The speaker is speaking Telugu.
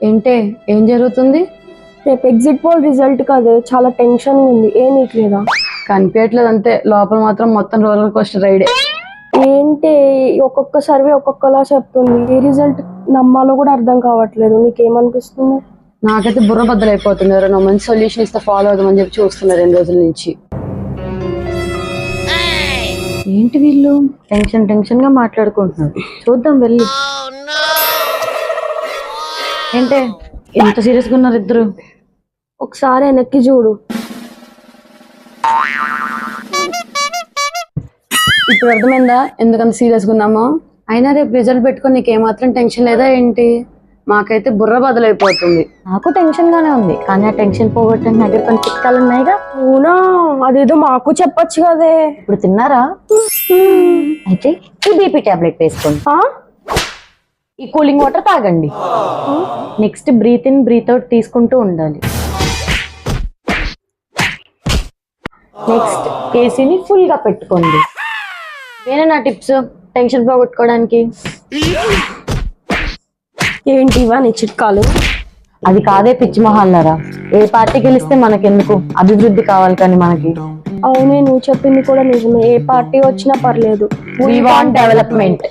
ఏంటే ఏం జరుగుతుంది? రేపు ఎగ్జిట్ పోల్ రిజల్ట్ కాదు చాలా టెన్షన్ ఉంది ఏ నీకు లేదా? కనిపించట్లేదు అంతే లోపల మాత్రం మొత్తం రోలర్ కోస్టర్ రైడే ఏంటి ఒక్కొక్క సర్వే ఒక్కొక్కలా చెప్తుంది. ఏ రిజల్ట్ నమ్మాలో కూడా అర్థం కావట్లేదు. నీకేమనిపిస్తుంది? నాకైతే బుర్ర బద్దలైపోతుంది. ఎవరైనా మంచి సొల్యూషన్ ఇస్తే ఫాలో అవుదామని చెప్పి చూస్తున్నారు రెండు రోజుల నుంచి. ఏంటి వీళ్ళు? టెన్షన్ టెన్షన్గా మాట్లాడుకుంటున్నారు. చూద్దాం వెళ్ళి. ఏంటే? ఎంత సీరియస్గా ఉన్నారు ఇద్దరు. ఒకసారి వెనక్కి చూడు. ఇప్పుడు అర్థమైందా? ఎందుకంత సీరియస్గా ఉన్నామో? అయినా రేపు రిజల్ట్ పెట్టుకొని నీకు ఏమాత్రం టెన్షన్ లేదా ఏంటి? మాకైతే బుర్ర బదులైపోతుంది. నాకు టెన్షన్ గానే ఉంది. కానీ ఆ టెన్షన్ పోగొట్టడానికి నా దగ్గర కొన్ని చిట్కాలు ఉన్నాయిగా. అవునా? అదేదో మాకు చెప్పొచ్చు కదే. ఇప్పుడు తిన్నారా? అయితే ఈ బీపీ టాబ్లెట్ వేసుకోండి. ఆ? ఈ కూలింగ్ వాటర్ తాగండి. Next breathe in breathe out తీసుకుంటూ ఉండాలి. నెక్స్ట్ కేసీని ఫుల్గా పెట్టుకోండి. వేరే నా టిప్స్? టెన్షన్ పోగొట్టుకోవడానికి. ఏంటి ఇవా నీ చిట్కాలు? అది కాదే పిచ్చి మొహాలరా ఏ పార్టీ గెలిస్తే మనకెందుకు? అభివృద్ధి కావాలి కానీ మనకి. అవునే నువ్వు చెప్పింది కూడా నిజమే. ఏ పార్టీ వచ్చినా పర్లేదు. We want development